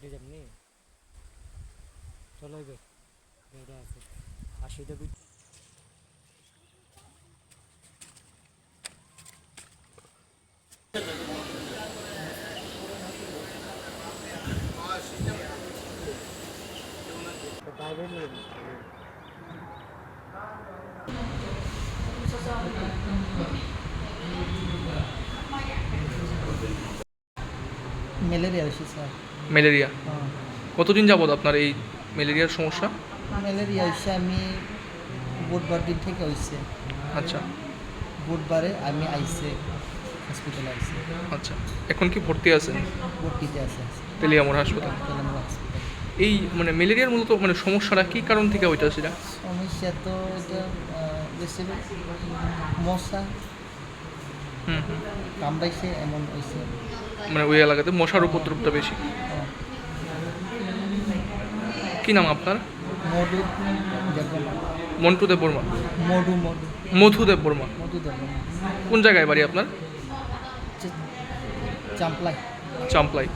আপনি যেমনি চলো এবার এটা আছে আশি দেবি বাইরে নিয়ে ম্যালেরিয়া হয়েছে স্যার ম্যালেরিয়া। হ্যাঁ। কতদিন যাবত আপনার এই ম্যালেরিয়ার সমস্যা? ম্যালেরিয়া হয়েছে আমি বুধবার দিন থেকে হয়েছে আচ্ছা। বুধবারে আমি আইসে হসপিটালে আইসে। আচ্ছা। এখন কি ভর্তি আছেন? ভর্তিতে আছে তেলিয়ামোড় হাসপাতাল। তেলেঙ্গানা হসপিটাল এই মানে ম্যালেরিয়ার মূলত মানে সমস্যাটা কী কারণ থেকে হইতেছে এটা? সমস্যা তো এটা বেশি মশা হুম হুম। কামড়াইছে এমন হয়েছে মানে ওই এলাকাতে মশার উপদ্রবটা বেশি। কি নাম আপনার? মধু দেব মন্টুদেব বর্মা মধু মধু। মধুদেব বর্মা মধু কোন জায়গায় বাড়ি আপনার? চাম্পলাই। চাম্পলাই।